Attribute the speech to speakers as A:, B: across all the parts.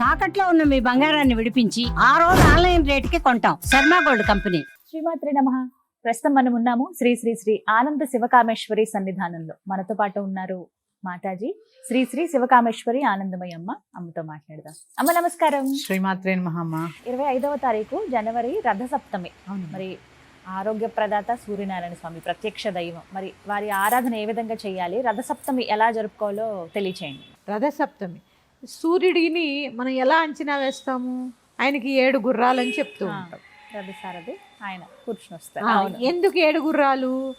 A: తాకట్లో ఉన్న మీ బంగారాన్ని విడిపించి ఆ రోజు ఆన్లైన్ రేటుకి కొంటాం. Sharma gold company.
B: శ్రీమాత్రి నమ. ప్రస్తుతం మనం ఉన్నాము శ్రీ శ్రీ శ్రీ ఆనంద శివకామేశ్వరి సన్నిధానంలో. మనతో పాటు ఉన్నారు మాతాజీ. శ్రీ శ్రీ శివకామేశ్వరి ఆనందమయ్య అమ్మ. అమ్మతో మాట్లాడదాం. అమ్మ నమస్కారం.
C: శ్రీమాత్రే మహమ్మ
B: ఇరవై ఐదవ తారీఖు జనవరి రథ సప్తమి
C: అవును.
B: మరి ఆరోగ్య ప్రదాత సూర్యనారాయణ స్వామి ప్రత్యక్ష దైవం. మరి వారి ఆరాధన ఏ విధంగా చేయాలి? రథ సప్తమి ఎలా జరుపుకోవాలో తెలియచేయండి.
C: రథసప్తమి. సూర్యుడిని మనం ఎలా అంచనా వేస్తాము? ఆయనకి ఏడు గుర్రాలని చెప్తూ
B: ఆ,
C: ఉంటాం.
B: ఆయన కూర్చుని
C: ఎందుకు ఏడు గుర్రాలు.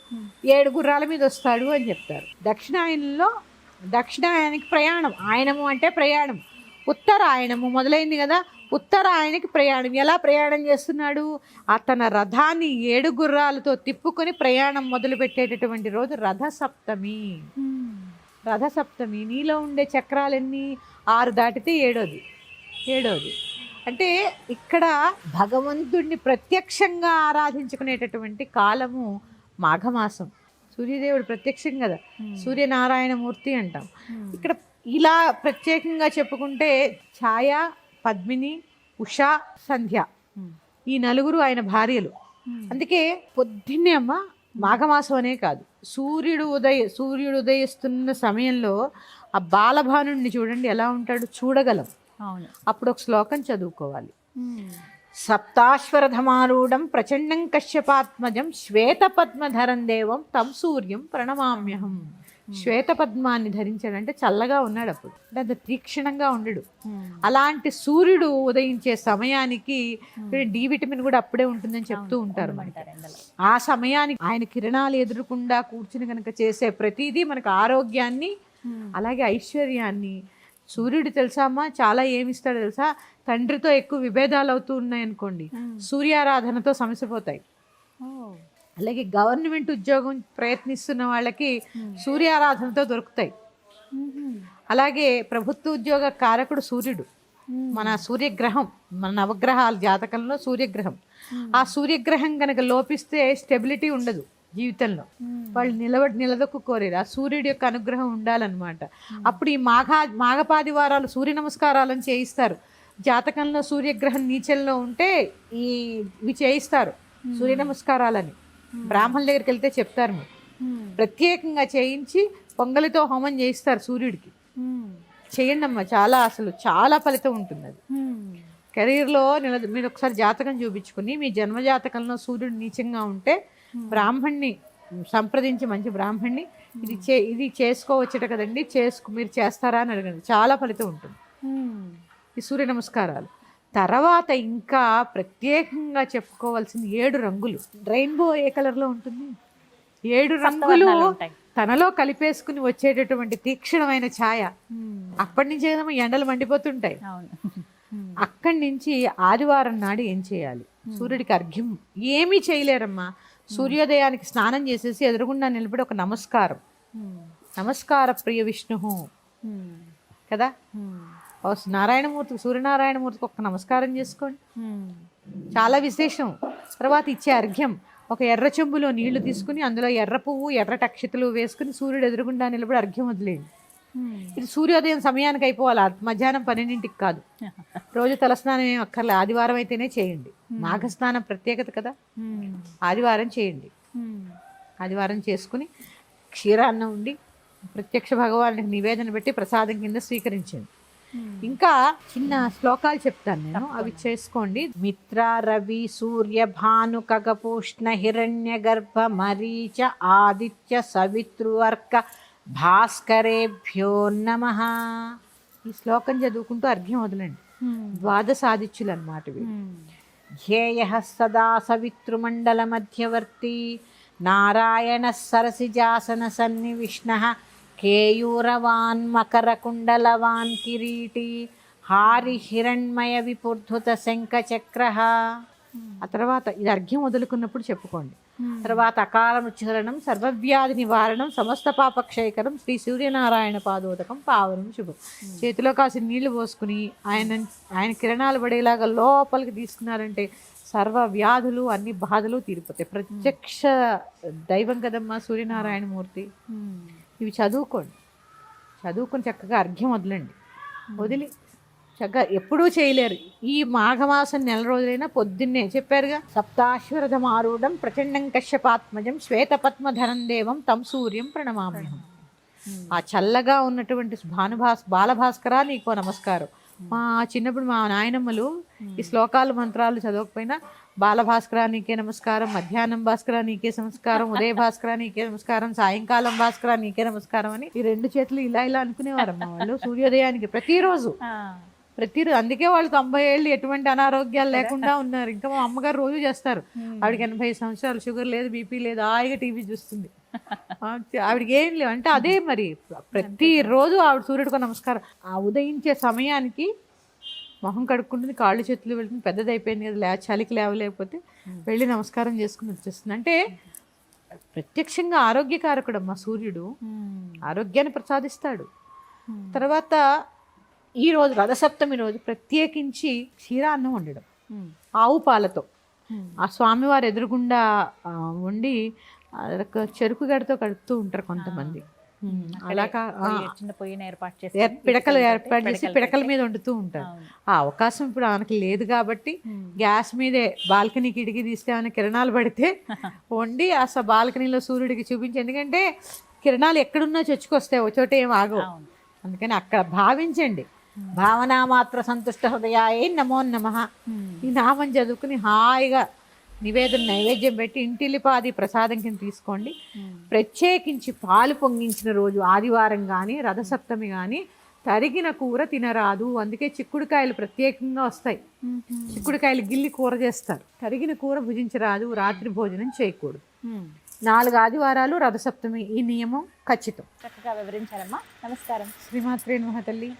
C: ఏడు గుర్రాల మీద వస్తాడు అని చెప్తారు. దక్షిణాయనంలో దక్షిణాయనకి ప్రయాణం. ఆయనము అంటే ప్రయాణం. ఉత్తరాయణము మొదలైంది కదా ఉత్తరాయణకి ప్రయాణం. ఎలా ప్రయాణం చేస్తున్నాడు? ఆ తన రథాన్ని ఏడు గుర్రాలతో తిప్పుకొని ప్రయాణం మొదలు పెట్టేటటువంటి రోజు రథసప్తమి. రథసప్తమి నీలో ఉండే చక్రాలన్నీ ఆరు దాటితే ఏడోది. ఏడోది. అంటే ఇక్కడ భగవంతుడిని ప్రత్యక్షంగా ఆరాధించుకునేటటువంటి కాలము మాఘమాసం. సూర్యదేవుడు ప్రత్యక్షం కదా. సూర్యనారాయణమూర్తి అంటాం. ఇక్కడ ఇలా ప్రత్యేకంగా చెప్పుకుంటే ఛాయ పద్మిని ఉషా సంధ్య. ఈ నలుగురు ఆయన భార్యలు. అందుకే పొద్దున్నే అమ్మ మాఘమాసం అనే కాదు. సూర్యుడు ఉదయ సూర్యుడు ఉదయిస్తున్న సమయంలో ఆ బాలభానుడిని చూడండి ఎలా ఉంటాడు చూడగలం. అప్పుడు ఒక శ్లోకం చదువుకోవాలి. సప్తాశ్వరధమారూఢం ప్రచండం కశ్యపాత్మజం శ్వేతపద్మధరం దేవం తం సూర్యం ప్రణమామ్యహం. శ్వేతపద్మాన్ని ధరించాడంటే చల్లగా ఉన్నాడు అప్పుడు అంటే అంత తీక్షణంగా ఉండడు. అలాంటి సూర్యుడు ఉదయించే సమయానికి డి విటమిన్ కూడా అప్పుడే ఉంటుందని చెప్తూ ఉంటారు. ఆ సమయానికి ఆయన కిరణాలు ఎదురకుండా కూర్చుని కనుక చేసే ప్రతిదీ మనకు ఆరోగ్యాన్ని అలాగే ఐశ్వర్యాన్ని. సూర్యుడు తెలుసా అమ్మా? చాలా ఏమిస్తాడో తెలుసా? తండ్రితో ఎక్కువ విభేదాలు అవుతూ ఉన్నాయి అనుకోండి సూర్యారాధనతో సమసిపోతాయి. అలాగే గవర్నమెంట్ ఉద్యోగం ప్రయత్నిస్తున్న వాళ్ళకి సూర్యారాధనతో దొరుకుతాయి. అలాగే ప్రభుత్వ ఉద్యోగ కారకుడు సూర్యుడు. మన సూర్యగ్రహం మన నవగ్రహాల జాతకంలో సూర్యగ్రహం. ఆ సూర్యగ్రహం కనుక లోపిస్తే స్టెబిలిటీ ఉండదు జీవితంలో. వాళ్ళు నిలబడి నిలదొక్కు కోరేరు ఆ సూర్యుడి యొక్క అనుగ్రహం ఉండాలన్నమాట. అప్పుడు ఈ మాఘ మాఘపాది వారాలు సూర్య నమస్కారాలను చేయిస్తారు. జాతకంలో సూర్యగ్రహం నీచంలో ఉంటే ఈ ఇవి చేయిస్తారు. సూర్య నమస్కారాలని. బ్రాహ్మణుల దగ్గరికి వెళ్తే చెప్తారు మీరు. ప్రత్యేకంగా చేయించి పొంగలితో హోమం చేయిస్తారు సూర్యుడికి. చేయండి అమ్మా చాలా అసలు చాలా ఫలితం ఉంటుంది అది. కెరీర్లో నిల మీరు ఒకసారి జాతకం చూపించుకుని మీ జన్మ జాతకంలో సూర్యుడు నీచంగా ఉంటే బ్రాహ్మణ్ణి సంప్రదించి మంచి బ్రాహ్మణ్ణి ఇది చే ఇది చేసుకోవచ్చట కదండి చేసుకు మీరు చేస్తారా అని అడగండి. చాలా ఫలితం ఉంటుంది. ఈ సూర్య నమస్కారాలు. తర్వాత ఇంకా ప్రత్యేకంగా చెప్పుకోవాల్సిన ఏడు రంగులు. రెయిన్బో ఏ కలర్లో ఉంటుంది? ఏడు రంగులు. తనలో కలిపేసుకుని వచ్చేటటువంటి తీక్షణమైన ఛాయ. అప్పటి నుంచి ఏదైనా ఎండలు మండిపోతుంటాయి. అక్కడి నుంచి ఆదివారం నాడు ఏం చేయాలి? సూర్యుడికి అర్ఘ్యం. ఏమీ చేయలేరమ్మా. సూర్యోదయానికి స్నానం చేసేసి ఎదురుగుండా నిలబడి ఒక నమస్కారం. నమస్కార ప్రియ విష్ణు కదా? నారాయణమూర్తికి సూర్యనారాయణమూర్తికి ఒక నమస్కారం చేసుకోండి. చాలా విశేషం. తర్వాత ఇచ్చే అర్ఘ్యం. ఒక ఎర్ర చెంబులో నీళ్ళు తీసుకుని అందులో ఎర్ర పువ్వు ఎర్ర అక్షతలు వేసుకుని సూర్యుడు ఎదురుగుండా నిలబడి అర్ఘ్యం వదిలేయండి. ఇది సూర్యోదయం సమయానికి అయిపోవాలి. మధ్యాహ్నం పన్నెండింటికి కాదు. రోజు తలస్నానం ఏం అక్కర్లే. ఆదివారం అయితేనే చేయండి. నాగస్నానం ప్రత్యేకత కదా. ఆదివారం చేయండి. ఆదివారం చేసుకుని క్షీరాన్నం ఉండి ప్రత్యక్ష భగవానికి నివేదన పెట్టి ప్రసాదం కింద స్వీకరించండి. ఇంకా చిన్న శ్లోకాలు చెప్తాను నేను. అవి చేసుకోండి. మిత్ర రవి సూర్య భాను కగపూష్ణ హిరణ్య గర్భ మరీచ ఆదిత్య సవితృవర్క భాస్కరేభ్యో నమ. ఈ శ్లోకం చదువుకుంటూ అర్ఘ్యం వదలండి. ద్వాదశాదిత్యులు అనమాట ఇవి ధ్యేయ సదా సవితృమండల మధ్యవర్తి నారాయణ సరసిజాసన సన్నివిష్ణ. కేయూరవాన్ మకరకుండలవాన్ కిరీటి హారి హిరణ్మయ విపుర్ధుత శంఖచక్ర ఆ తర్వాత ఇది అర్ఘ్యం వదులుకున్నప్పుడు చెప్పుకోండి. తర్వాత అకాల మృత్యుహరణం సర్వవ్యాధి నివారణం సమస్త పాపక్షయకరం శ్రీ సూర్యనారాయణ పాదోదకం పావనం శుభం. చేతిలో కాసిన నీళ్ళు పోసుకుని ఆయన ఆయన కిరణాలు పడేలాగా లోపలికి తీసుకున్నారంటే సర్వ వ్యాధులు అన్ని బాధలు తీరిపోతాయి. ప్రత్యక్ష దైవం కదమ్మా సూర్యనారాయణమూర్తి. ఇవి చదువుకోండి. చదువుకొని చక్కగా అర్ఘ్యం వదలండి. వదిలి చక్కగా ఎప్పుడూ చేయలేరు. ఈ మాఘమాసం నెల రోజులైనా పొద్దున్నే చెప్పారుగా సప్తాశ్వరథమారూఢం ప్రచండం కశ్యపాత్మజం శ్వేతపద్మధరం దేవం తం సూర్యం ప్రణమామ్యహం. ఆ చల్లగా ఉన్నటువంటి భానుభాస్ బాలభాస్కర నీకో నమస్కారం. మా చిన్నప్పుడు మా నాయనమ్మలు ఈ శ్లోకాలు మంత్రాలు చదవకపోయినా బాలభాస్కర నీకే నమస్కారం మధ్యాహ్నం భాస్కర నీకే నమస్కారం ఉదయ భాస్కర నీకే నమస్కారం సాయంకాలం భాస్కర నీకే నమస్కారం అని ఈ రెండు చేతులు ఇలా ఇలా అనుకునేవారమ్మా వాళ్ళు. సూర్యోదయానికి ప్రతిరోజు. ప్రతిరోజు. అందుకే వాళ్ళు తొంభై ఏళ్ళు ఎటువంటి అనారోగ్యాలు లేకుండా ఉన్నారు. ఇంకా మా అమ్మగారు రోజు చేస్తారు. ఆవిడకి ఎనభై సంవత్సరాలు షుగర్ లేదు బీపీ లేదు హాయిగా టీవీ చూస్తుంది. ఆవిడకి ఏం లేవు. అంటే అదే మరి ప్రతిరోజు ఆవిడ సూర్యుడికి నమస్కారం. ఆ ఉదయించే సమయానికి మొహం కడుక్కుంటుంది కాళ్ళు చేతులు వెళ్తుంది పెద్దది అయిపోయింది కదా లే చలికి లేవలేకపోతే వెళ్ళి నమస్కారం చేసుకుని వచ్చేస్తుంది. అంటే ప్రత్యక్షంగా ఆరోగ్యకారకుడు అమ్మ సూర్యుడు ఆరోగ్యాన్ని ప్రసాదిస్తాడు. తర్వాత ఈ రోజు రథసప్తమి రోజు ప్రత్యేకించి క్షీరాన్నం వండడం. ఆవు పాలతో. ఆ స్వామివారు ఎదురుగుండా వండి చెరుకు గడతో కడుపుతూ ఉంటారు కొంతమంది.
B: చిన్న పొయ్యిని ఏర్పాటు చేసి
C: పిడకలు ఏర్పాటు చేసి పిడకల మీద వండుతూ ఉంటారు. ఆ అవకాశం ఇప్పుడు ఆమెకి లేదు కాబట్టి గ్యాస్ మీదే బాల్కనీ కిటికీ తీస్తే ఆమె కిరణాలు పడితే వండి అసలు బాల్కనీలో సూర్యుడికి చూపించి ఎందుకంటే కిరణాలు ఎక్కడున్నా చొచ్చుకొస్తాయి ఒక చోట ఏం ఆగవు. అందుకని అక్కడ భావించండి. భావన మాత్ర సంతుష్ట హృదయాయే నమో నమ. ఈ నామం చదువుకుని హాయిగా నివేదన నైవేద్యం పెట్టి ఇంటిల్లిపాది ప్రసాదం కింద తీసుకోండి. ప్రత్యేకించి పాలు పొంగించిన రోజు ఆదివారం కానీ రథసప్తమి కానీ తరిగిన కూర తినరాదు. అందుకే చిక్కుడుకాయలు ప్రత్యేకంగా వస్తాయి. చిక్కుడుకాయలు గిల్లి కూర చేస్తారు. తరిగిన కూర భుజించరాదు రాత్రి భోజనం చేయకూడదు. నాలుగు ఆదివారాలు రథసప్తమి ఈ నియమం ఖచ్చితం.
B: చక్కగా వివరించారమ్మా. నమస్కారం.
C: శ్రీమాత్రే నమః తల్లి.